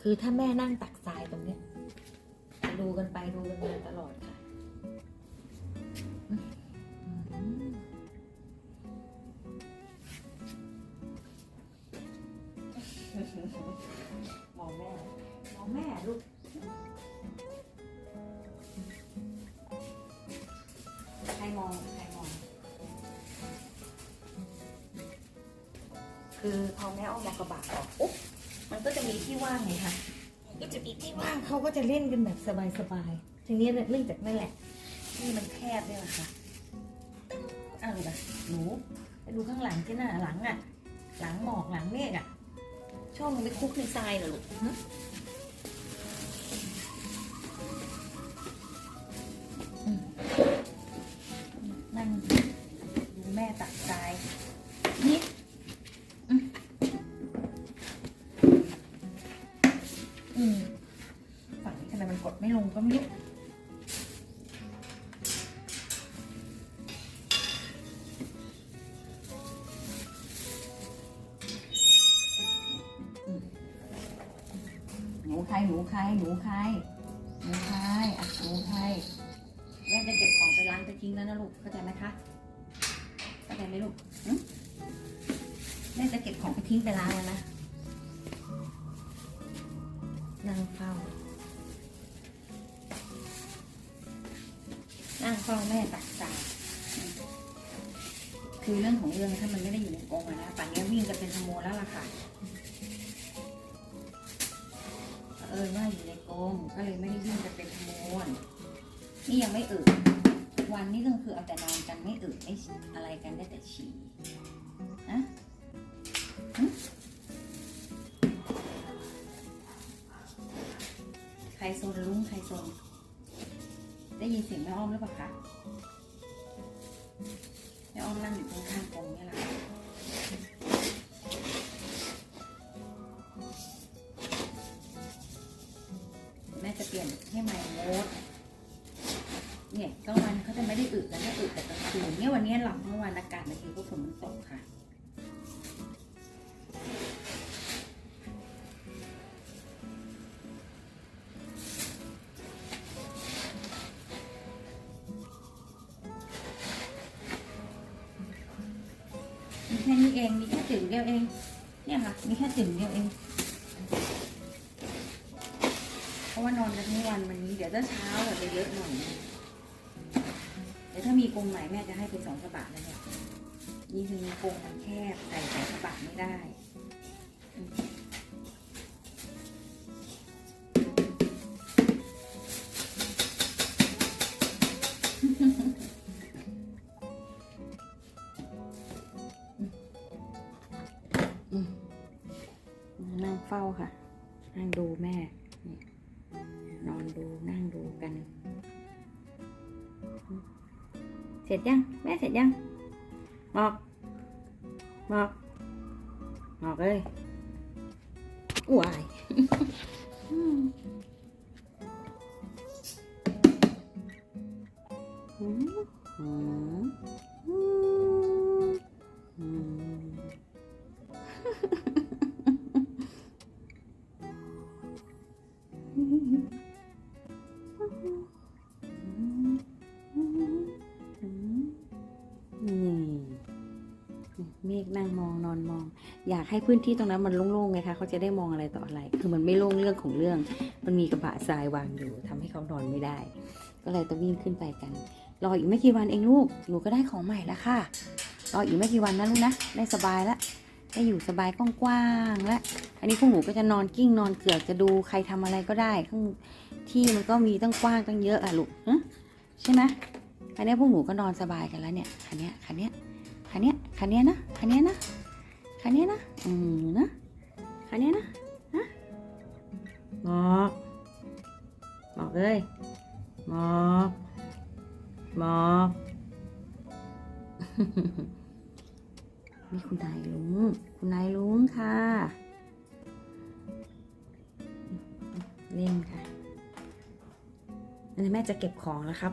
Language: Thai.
คือถ้าแม่นั่งตักทรายตรงเนี้ยดูกันไปดูกันมาตลอดค่ะมมองแม่มองแม่ลูกใครมองใครมอง คือพอแม่เอามากระบะออกปุ๊บ มันก็จะมีที่ว่างไงคะก็จะมีที่ว่างเขาก็จะเล่นกันแบบสบายๆทีนี้เรื่องจากนั่นแหละที่มันแคบเนี่ยแหละค่ะตึ้งเอะไรแบบหนูไปดูข้างหลังที่หน้าหลังอะ หลังหมอกหลังเมฆอะชอบลงไปคลุกในทรายเหรอลูก นูใครหนูใครหนูใครหนูใครอะหนูใครแม่จะเก็บของไปล้างไปทิ้งแล้วนะลูกเข้าใจไหมคะเข้าใจไหมลูกแม่จะเก็บของไปทิ้งไปล้างแล้วนะนั่งเฝ้านั่งเฝ้าแม่ตักทรายคือเรื่องของเรื่องถ้ามันไม่ได้อยู่ในกรงนะป่านนี้วิ่งกันเป็นขโมยแล้วล่ะค่ะ ก็เลยไม่ได้วิ่งกันเป็นขโมยนี่ยังไม่อึวันนี้ก็คือเอาแต่นอนกันไม่อึไม่อะไรกันได้แต่ฉี่นะใครโซนลุงใครโซนได้ยินเสียงแม่อ้อมหรือเปล่าคะแม่อ้อมนั่งอยู่ตรงข้างกรงนี่แหละ ให้ใหม่โมดเนี่ยกลางวันเขาจะไม่ได้อึแล้วถ้าอึแต่กลางคืนเนี่ยวันนี้หลับทั้งวันอากาศบาทีก็ฝนมันตกค่ะมีแค่นี้เอง มีแค่จึงเดียวเอง เนี่ยค่ะ มีแค่จึงเดียวเอง ราะว่านอนกันทั้งวันวันนี้ เดี๋ยวถ้าเช้าอาจจะเยอะหน่อยเดี๋ยวถ้ามีกรงใหม่แม่จะให้เป็นสองกระบะเลยเนี่ยนี่คือกรงมันแคบใส่สองกระบะไม่ได้นั่งเฝ้าค่ะ นั่งดูแม่ ดูนั่งดูกัน เสร็จยังแม่เสร็จยังบอกบอกบอกเลยอ้ายอืมอืมอื มองนอนมอง อยากให้พื้นที่ตรงนั้นมันโล่งๆไงคะเขาจะได้มองอะไรต่ออะไร คือมันไม่โล่งเรื่องของเรื่อง มันมีกระบะทรายวางอยู่ทำให้เขานอนไม่ได้ ก็เลยต้องวิ่งขึ้นไปกัน รออีกไม่กี่วันเองลูกหนูก็ได้ของใหม่แล้วค่ะรออีกไม่กี่วันนะลูกนะได้สบายแล้วได้อยู่สบายกว้างๆแล้วอันนี้พวกหนูก็จะนอนกิ้งนอนเกือกจะดูใครทำอะไรก็ได้ข้างที่มันก็มีตั้งกว้างตั้งเยอะอะลูกใช่ไหมอันนี้พวกหนูก็นอนสบายกันแล้วเนี่ยคันนี้ยคันนี้ คันเนี้ยคันเนี้ยนะคันเนี้ยนะคันเนี้ยนะอืมนะคันเนี้ยนะนะบอกบอกเลยบอกบอกนี่คุณนายลุง คุณนายลุงค่ะ เล่นค่ะอันนี้แม่จะเก็บของแล้วครับ